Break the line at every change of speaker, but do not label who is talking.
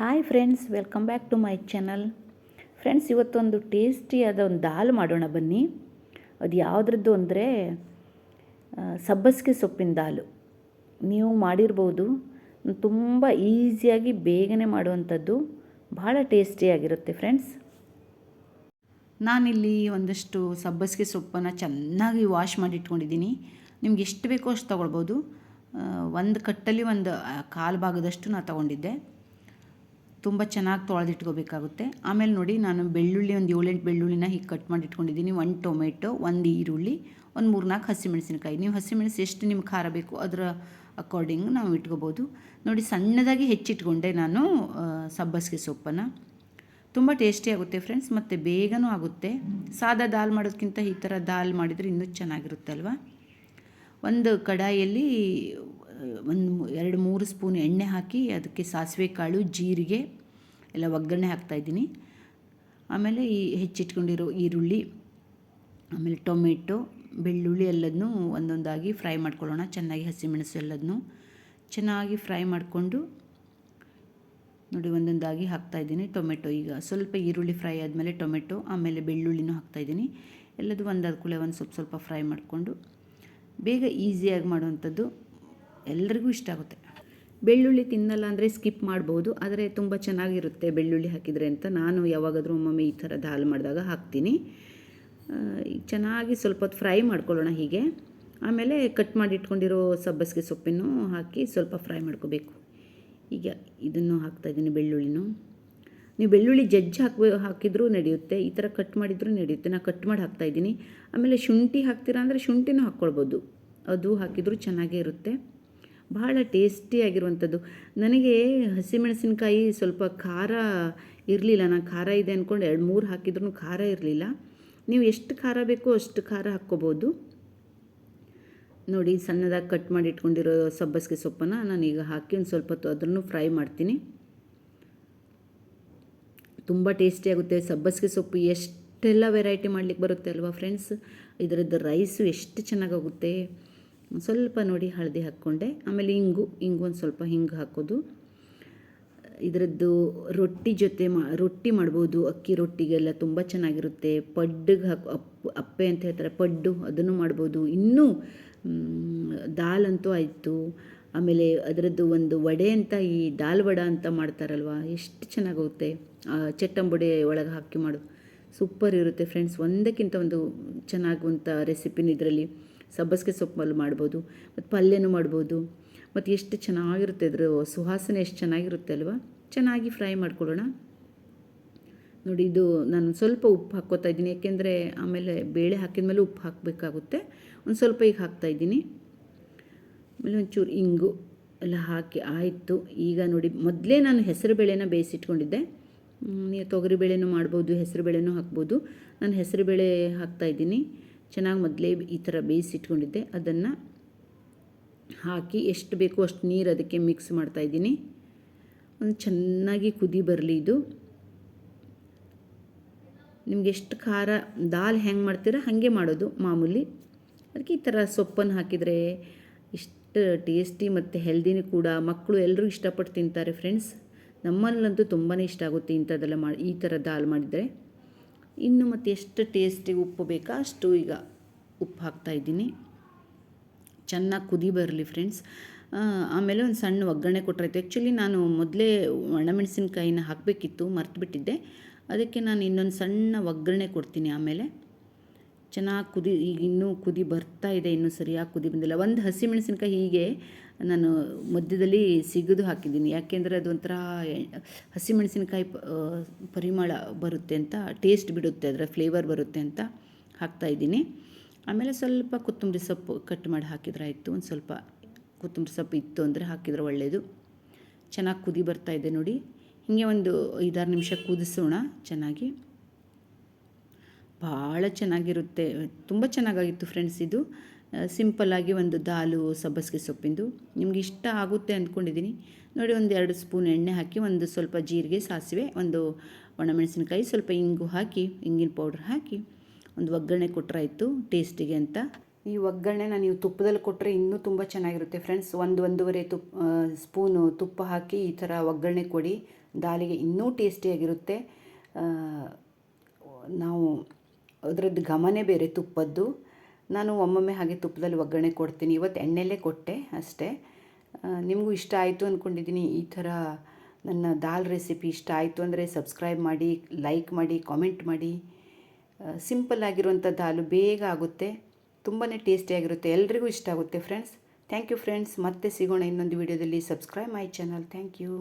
Hi friends welcome back to my channel friends ಇವತ್ತೊಂದು ಟೇಸ್ಟಿಯಾದ ಒಂದು ದಾಲ್ ಮಾಡೋಣ ಬನ್ನಿ. ಅದು ಯಾವುದ್ರದ್ದು ಅಂದರೆ ಸಬ್ಬಸಿಗೆ ಸೊಪ್ಪಿನ ದಾಲು. ನೀವು ಮಾಡಿರ್ಬೋದು. ತುಂಬ ಈಸಿಯಾಗಿ ಬೇಗನೆ ಮಾಡುವಂಥದ್ದು. ಭಾಳ ಟೇಸ್ಟಿಯಾಗಿರುತ್ತೆ ಫ್ರೆಂಡ್ಸ್ ನಾನಿಲ್ಲಿ ಒಂದಷ್ಟು ಸಬ್ಬಸಿಗೆ ಸೊಪ್ಪನ್ನು ಚೆನ್ನಾಗಿ ವಾಶ್ ಮಾಡಿ ಇಟ್ಕೊಂಡಿದ್ದೀನಿ ನಿಮ್ಗೆ ಎಷ್ಟು ಬೇಕೋ ಅಷ್ಟು ತೊಗೊಳ್ಬೋದು. ಒಂದು ಕಟ್ಟಲ್ಲಿ ಒಂದು ಕಾಲು ಭಾಗದಷ್ಟು ನಾನು ತೊಗೊಂಡಿದ್ದೆ. ತುಂಬ ಚೆನ್ನಾಗಿ ತೊಳೆದಿಟ್ಕೋಬೇಕಾಗುತ್ತೆ. ಆಮೇಲೆ ನೋಡಿ ನಾನು ಬೆಳ್ಳುಳ್ಳಿ ಒಂದು ಏಳೆಂಟು ಬೆಳ್ಳುಳ್ಳಿನ ಹೀಗೆ ಕಟ್ ಮಾಡಿ ಇಟ್ಕೊಂಡಿದ್ದೀನಿ ಒಂದು ಟೊಮೆಟೊ, ಒಂದು ಈರುಳ್ಳಿ, ಒಂದು ಮೂರು ನಾಲ್ಕು ಹಸಿಮೆಣಸಿನಕಾಯಿ. ನೀವು ಹಸಿಮೆಣಸು ಎಷ್ಟು ನಿಮ್ಗೆ ಖಾರ ಬೇಕು ಅದರ ಅಕಾರ್ಡಿಂಗ್ ನಾವು ಇಟ್ಕೋಬೋದು. ನೋಡಿ ಸಣ್ಣದಾಗಿ ಹೆಚ್ಚಿಟ್ಕೊಂಡೆ ನಾನು ಸಬ್ಬಸಿಗೆ ಸೊಪ್ಪನ್ನು. ತುಂಬ ಟೇಸ್ಟಿ ಆಗುತ್ತೆ ಫ್ರೆಂಡ್ಸ್, ಮತ್ತು ಬೇಗನೂ ಆಗುತ್ತೆ. ಸಾದಾ ದಾಲ್ ಮಾಡೋದಕ್ಕಿಂತ ಈ ಥರ ದಾಲ್ ಮಾಡಿದರೆ ಇನ್ನೂ ಚೆನ್ನಾಗಿರುತ್ತಲ್ವ? ಒಂದು ಕಡಾಯಿಯಲ್ಲಿ ಒಂದು ಎರಡು ಮೂರು ಸ್ಪೂನ್ ಎಣ್ಣೆ ಹಾಕಿ ಅದಕ್ಕೆ ಸಾಸಿವೆ ಕಾಳು, ಜೀರಿಗೆ, ಎಲ್ಲ ಒಗ್ಗರಣೆ ಹಾಕ್ತಾಯಿದ್ದೀನಿ ಆಮೇಲೆ ಈ ಹೆಚ್ಚಿಟ್ಕೊಂಡಿರೋ ಈರುಳ್ಳಿ, ಆಮೇಲೆ ಟೊಮೆಟೊ, ಬೆಳ್ಳುಳ್ಳಿ ಎಲ್ಲದನ್ನೂ ಒಂದೊಂದಾಗಿ ಫ್ರೈ ಮಾಡ್ಕೊಳ್ಳೋಣ. ಚೆನ್ನಾಗಿ ಹಸಿಮೆಣಸು ಎಲ್ಲದನ್ನು ಚೆನ್ನಾಗಿ ಫ್ರೈ ಮಾಡಿಕೊಂಡು ನೋಡಿ, ಒಂದೊಂದಾಗಿ ಹಾಕ್ತಾಯಿದ್ದೀನಿ ಟೊಮೆಟೊ. ಈಗ ಸ್ವಲ್ಪ ಈರುಳ್ಳಿ ಫ್ರೈ ಆದಮೇಲೆ ಟೊಮೆಟೊ, ಆಮೇಲೆ ಬೆಳ್ಳುಳ್ಳಿನೂ ಹಾಕ್ತಾಯಿದ್ದೀನಿ ಎಲ್ಲದು ಒಂದಾದ ಕೂಡಲೇ ಒಂದು ಸ್ವಲ್ಪ ಸ್ವಲ್ಪ ಫ್ರೈ ಮಾಡಿಕೊಂಡು ಬೇಗ ಈಸಿಯಾಗಿ ಮಾಡುವಂಥದ್ದು ಎಲ್ರಿಗೂ ಇಷ್ಟ ಆಗುತ್ತೆ. ಬೆಳ್ಳುಳ್ಳಿ ತಿನ್ನಲ್ಲ ಅಂದರೆ ಸ್ಕಿಪ್ ಮಾಡ್ಬೋದು, ಆದರೆ ತುಂಬ ಚೆನ್ನಾಗಿರುತ್ತೆ ಬೆಳ್ಳುಳ್ಳಿ ಹಾಕಿದರೆ ಅಂತ ನಾನು ಯಾವಾಗಾದರೂ ಒಮ್ಮೊಮ್ಮೆ ಈ ಥರ ದಾಲ್ ಮಾಡಿದಾಗ ಹಾಕ್ತೀನಿ. ಚೆನ್ನಾಗಿ ಸ್ವಲ್ಪ ಹೊತ್ತು ಫ್ರೈ ಮಾಡ್ಕೊಳ್ಳೋಣ ಹೀಗೆ. ಆಮೇಲೆ ಕಟ್ ಮಾಡಿ ಇಟ್ಕೊಂಡಿರೋ ಸಬ್ಬಸಿಗೆ ಸೊಪ್ಪನ್ನು ಹಾಕಿ ಸ್ವಲ್ಪ ಫ್ರೈ ಮಾಡ್ಕೋಬೇಕು. ಈಗ ಇದನ್ನು ಹಾಕ್ತಾಯಿದ್ದೀನಿ ಬೆಳ್ಳುಳ್ಳಿನೂ. ನೀವು ಬೆಳ್ಳುಳ್ಳಿ ಜಜ್ಜಿ ಹಾಕ್ಬೇ, ಹಾಕಿದರೂ ನಡೆಯುತ್ತೆ, ಈ ಥರ ಕಟ್ ಮಾಡಿದರೂ ನಡೆಯುತ್ತೆ. ನಾನು ಕಟ್ ಮಾಡಿ ಹಾಕ್ತಾಯಿದ್ದೀನಿ ಆಮೇಲೆ ಶುಂಠಿ ಹಾಕ್ತೀರಾ ಅಂದರೆ ಶುಂಠಿನೂ ಹಾಕ್ಕೊಳ್ಬೋದು. ಅದು ಹಾಕಿದರೂ ಚೆನ್ನಾಗೇ ಇರುತ್ತೆ. ಭಾಳ ಟೇಸ್ಟಿಯಾಗಿರುವಂಥದ್ದು ನನಗೆ ಹಸಿಮೆಣಸಿನಕಾಯಿ ಸ್ವಲ್ಪ ಖಾರ ಇರಲಿಲ್ಲ. ನಾನು ಖಾರ ಇದೆ ಅಂದ್ಕೊಂಡು ಎರಡು ಮೂರು ಹಾಕಿದ್ರೂ ಖಾರ ಇರಲಿಲ್ಲ. ನೀವು ಎಷ್ಟು ಖಾರ ಬೇಕೋ ಅಷ್ಟು ಖಾರ ಹಾಕ್ಕೋಬೋದು. ನೋಡಿ, ಸಣ್ಣದಾಗಿ ಕಟ್ ಮಾಡಿ ಇಟ್ಕೊಂಡಿರೋ ಸಬ್ಬಸಿಗೆ ಸೊಪ್ಪನ್ನು ನಾನೀಗ ಹಾಕಿ ಒಂದು ಸ್ವಲ್ಪ ಹೊತ್ತು ಅದನ್ನು ಫ್ರೈ ಮಾಡ್ತೀನಿ. ತುಂಬ ಟೇಸ್ಟಿಯಾಗುತ್ತೆ ಸಬ್ಬಸಿಗೆ ಸೊಪ್ಪು ಎಷ್ಟೆಲ್ಲ ವೆರೈಟಿ ಮಾಡಲಿಕ್ಕೆ ಬರುತ್ತೆ ಅಲ್ವಾ ಫ್ರೆಂಡ್ಸ್? ಇದರದ್ದು ರೈಸು ಎಷ್ಟು ಚೆನ್ನಾಗಾಗುತ್ತೆ ಸ್ವಲ್ಪ ನೋಡಿ ಹಳದಿ ಹಾಕ್ಕೊಂಡೆ. ಆಮೇಲೆ ಇಂಗು ಇಂಗು ಒಂದು ಸ್ವಲ್ಪ ಹಿಂಗೆ ಹಾಕೋದು. ಇದರದ್ದು ರೊಟ್ಟಿ ಜೊತೆ ಮಾ, ರೊಟ್ಟಿ ಮಾಡ್ಬೋದು. ಅಕ್ಕಿ ರೊಟ್ಟಿಗೆಲ್ಲ ತುಂಬ ಚೆನ್ನಾಗಿರುತ್ತೆ. ಪಡ್ಡಿಗೆ ಹಾಕು, ಅಪ್, ಅಪ್ಪೆ ಅಂತ ಹೇಳ್ತಾರೆ. ಪಡ್ಡು, ಅದನ್ನು ಮಾಡ್ಬೋದು. ಇನ್ನೂ ದಾಲ್ ಅಂತೂ ಆಯಿತು. ಆಮೇಲೆ ಅದರದ್ದು ಒಂದು ವಡೆ ಅಂತ ಈ ದಾಲ್ ವಡ ಅಂತ ಮಾಡ್ತಾರಲ್ವ, ಎಷ್ಟು ಚೆನ್ನಾಗೋಗುತ್ತೆ. ಚಟ್ಟಂಬುಡೆ ಒಳಗೆ ಹಾಕಿ ಮಾಡೋದು. ಸೂಪರ್ ಇರುತ್ತೆ ಫ್ರೆಂಡ್ಸ್. ಒಂದಕ್ಕಿಂತ ಒಂದು ಚೆನ್ನಾಗುವಂಥ ರೆಸಿಪಿನ ಇದರಲ್ಲಿ. ಸಬ್ಬಸಿಗೆ ಸೊಪ್ಪಲ್ಲಿ ಮಾಡ್ಬೋದು, ಮತ್ತು ಪಲ್ಯನೂ ಮಾಡ್ಬೋದು. ಮತ್ತು ಎಷ್ಟು ಚೆನ್ನಾಗಿರುತ್ತೆ ಇದ್ರ ಸುವಾಸನೆ ಎಷ್ಟು ಚೆನ್ನಾಗಿರುತ್ತೆ ಅಲ್ವಾ? ಚೆನ್ನಾಗಿ ಫ್ರೈ ಮಾಡ್ಕೊಳ್ಳೋಣ. ನೋಡಿ, ಇದು ನಾನು ಸ್ವಲ್ಪ ಉಪ್ಪು ಹಾಕ್ಕೋತಾ ಇದ್ದೀನಿ. ಯಾಕೆಂದರೆ ಆಮೇಲೆ ಬೇಳೆ ಹಾಕಿದ ಮೇಲೆ ಉಪ್ಪು ಹಾಕಬೇಕಾಗುತ್ತೆ. ಒಂದು ಸ್ವಲ್ಪ ಈಗ ಹಾಕ್ತಾಯಿದ್ದೀನಿ ಆಮೇಲೆ ಒಂಚೂರು ಇಂಗು ಎಲ್ಲ ಹಾಕಿ ಆಯಿತು. ಈಗ ನೋಡಿ, ಮೊದಲೇ ನಾನು ಹೆಸರು ಬೇಳೆನ ಬೇಯಿಸಿಟ್ಕೊಂಡಿದ್ದೆ. ನೀವು ತೊಗರಿ ಬೇಳೆನೂ ಮಾಡ್ಬೋದು, ಹೆಸರು ಬೇಳೆನೂ ಹಾಕ್ಬೋದು. ನಾನು ಹೆಸರು ಬೇಳೆ ಹಾಕ್ತಾಯಿದ್ದೀನಿ ಚೆನ್ನಾಗಿ ಮೊದಲೇ ಈ ಥರ ಬೇಯಿಸಿಟ್ಕೊಂಡಿದ್ದೆ ಅದನ್ನು ಹಾಕಿ ಎಷ್ಟು ಬೇಕೋ ಅಷ್ಟು ನೀರು ಅದಕ್ಕೆ ಮಿಕ್ಸ್ ಮಾಡ್ತಾಯಿದ್ದೀನಿ ಒಂದು ಚೆನ್ನಾಗಿ ಕುದಿ ಬರಲಿ ಇದು. ನಿಮ್ಗೆ ಎಷ್ಟು ಖಾರ ದಾಲ್ ಹೆಂಗೆ ಮಾಡ್ತೀರ ಹಾಗೆ ಮಾಡೋದು ಮಾಮೂಲಿ. ಅದಕ್ಕೆ ಈ ಥರ ಸೊಪ್ಪನ್ನು ಹಾಕಿದರೆ ಇಷ್ಟು ಟೇಸ್ಟಿ ಮತ್ತು ಹೆಲ್ದಿನೂ ಕೂಡ ಮಕ್ಕಳು ಎಲ್ಲರೂ ಇಷ್ಟಪಟ್ಟು ತಿಂತಾರೆ ಫ್ರೆಂಡ್ಸ್. ನಮ್ಮಲ್ಲಂತೂ ತುಂಬಾ ಇಷ್ಟ ಆಗುತ್ತೆ ಇಂಥದ್ದೆಲ್ಲ ಮಾಡಿ ಈ ಥರ ದಾಲ್ ಮಾಡಿದರೆ. ಇನ್ನು ಮತ್ತೆ ಎಷ್ಟು ಟೇಸ್ಟಿಗೆ ಉಪ್ಪು ಬೇಕಾ ಅಷ್ಟು ಈಗ ಉಪ್ಪು ಹಾಕ್ತಾಯಿದ್ದೀನಿ ಚೆನ್ನಾಗಿ ಕುದಿ ಬರಲಿ ಫ್ರೆಂಡ್ಸ್ ಆಮೇಲೆ ಒಂದು ಸಣ್ಣ ಒಗ್ಗರಣೆ ಕೊಟ್ಟರಾಯ್ತು ಆ್ಯಕ್ಚುಲಿ ನಾನು ಮೊದಲೇ ಒಣಮೆಣಸಿನ್ಕಾಯಿನ ಹಾಕಬೇಕಿತ್ತು, ಮರ್ತುಬಿಟ್ಟಿದ್ದೆ. ಅದಕ್ಕೆ ನಾನು ಇನ್ನೊಂದು ಸಣ್ಣ ಒಗ್ಗರಣೆ ಕೊಡ್ತೀನಿ ಆಮೇಲೆ. ಚೆನ್ನಾಗಿ ಕುದಿ ಈಗ ಇನ್ನೂ ಕುದಿ ಬರ್ತಾ ಇದೆ, ಇನ್ನೂ ಸರಿಯಾಗಿ ಕುದಿ ಬಂದಿಲ್ಲ. ಒಂದು ಹಸಿಮೆಣಸಿನ್ಕಾಯಿ ಹೀಗೆ ನಾನು ಮಧ್ಯದಲ್ಲಿ ಸಿಗದು ಹಾಕಿದ್ದೀನಿ. ಯಾಕೆಂದರೆ ಅದು ಒಂಥರ ಹಸಿಮೆಣಸಿನ್ಕಾಯಿ ಪರಿಮಳ ಬರುತ್ತೆ ಅಂತ, ಟೇಸ್ಟ್ ಬಿಡುತ್ತೆ, ಅದರ ಫ್ಲೇವರ್ ಬರುತ್ತೆ ಅಂತ ಹಾಕ್ತಾಯಿದ್ದೀನಿ ಆಮೇಲೆ ಸ್ವಲ್ಪ ಕೊತ್ತಂಬರಿ ಸೊಪ್ಪು ಕಟ್ ಮಾಡಿ ಹಾಕಿದ್ರೆ ಆಯಿತು. ಒಂದು ಸ್ವಲ್ಪ ಕೊತ್ತಂಬರಿ ಸೊಪ್ಪು ಇತ್ತು ಅಂದರೆ ಹಾಕಿದರೆ ಒಳ್ಳೆಯದು ಚೆನ್ನಾಗಿ ಕುದಿ ಬರ್ತಾ ಇದೆ ನೋಡಿ. ಹೀಗೆ ಒಂದು ಐದಾರು ನಿಮಿಷ ಕುದಿಸೋಣ ಚೆನ್ನಾಗಿ. ಭಾಳ ಚೆನ್ನಾಗಿರುತ್ತೆ. ತುಂಬ ಚೆನ್ನಾಗಾಗಿತ್ತು ಫ್ರೆಂಡ್ಸ್ ಇದು. ಸಿಂಪಲ್ಲಾಗಿ ಒಂದು ದಾಲು, ಸಬ್ಬಸಿಗೆ ಸೊಪ್ಪಿಂದು. ನಿಮ್ಗೆ ಇಷ್ಟ ಆಗುತ್ತೆ ಅಂದ್ಕೊಂಡಿದ್ದೀನಿ ನೋಡಿ, ಒಂದು ಎರಡು ಸ್ಪೂನ್ ಎಣ್ಣೆ ಹಾಕಿ ಒಂದು ಸ್ವಲ್ಪ ಜೀರಿಗೆ ಸಾಸಿವೆ, ಒಂದು ಒಣಮೆಣಸಿನಕಾಯಿ, ಸ್ವಲ್ಪ ಇಂಗು ಹಾಕಿ, ಇಂಗಿನ ಪೌಡ್ರ್ ಹಾಕಿ, ಒಂದು ಒಗ್ಗರಣೆ ಕೊಟ್ಟರಾಯಿತು ಟೇಸ್ಟಿಗೆ ಅಂತ. ಈ ಒಗ್ಗರಣೆನ ನೀವು ತುಪ್ಪದಲ್ಲಿ ಕೊಟ್ಟರೆ ಇನ್ನೂ ತುಂಬ ಚೆನ್ನಾಗಿರುತ್ತೆ ಫ್ರೆಂಡ್ಸ್ ಒಂದು ಒಂದೂವರೆ ತುಪ್ಪ ಸ್ಪೂನು ತುಪ್ಪ ಹಾಕಿ ಈ ಥರ ಒಗ್ಗರಣೆ ಕೊಡಿ. ದಾಲಿಗೆ ಇನ್ನೂ ಟೇಸ್ಟಿಯಾಗಿರುತ್ತೆ ನಾವು ಅದರದ್ದು ಘಮನೇ ಬೇರೆ ತುಪ್ಪದ್ದು. ನಾನು ಒಮ್ಮೊಮ್ಮೆ ಹಾಗೆ ತುಪ್ಪದಲ್ಲಿ ಒಗ್ಗರಣೆ ಕೊಡ್ತೀನಿ. ಇವತ್ತು ಎಣ್ಣೆಲೇ ಕೊಟ್ಟೆ ಅಷ್ಟೇ. ನಿಮಗೂ ಇಷ್ಟ ಆಯಿತು ಅಂದ್ಕೊಂಡಿದ್ದೀನಿ ಈ ಥರ ನನ್ನ ದಾಲ್ ರೆಸಿಪಿ ಇಷ್ಟ ಆಯಿತು ಅಂದರೆ ಸಬ್ಸ್ಕ್ರೈಬ್ ಮಾಡಿ, ಲೈಕ್ ಮಾಡಿ, ಕಾಮೆಂಟ್ ಮಾಡಿ. ಸಿಂಪಲ್ ಆಗಿರುವಂಥ ದಾಲು ಬೇಗ ಆಗುತ್ತೆ. ತುಂಬಾ ಟೇಸ್ಟಿಯಾಗಿರುತ್ತೆ ಎಲ್ರಿಗೂ ಇಷ್ಟ ಆಗುತ್ತೆ ಫ್ರೆಂಡ್ಸ್. Thank you friends. ಮತ್ತೆ ಸಿಗೋಣ ಇನ್ನೊಂದು ವಿಡಿಯೋದಲ್ಲಿ. Subscribe my channel. Thank you.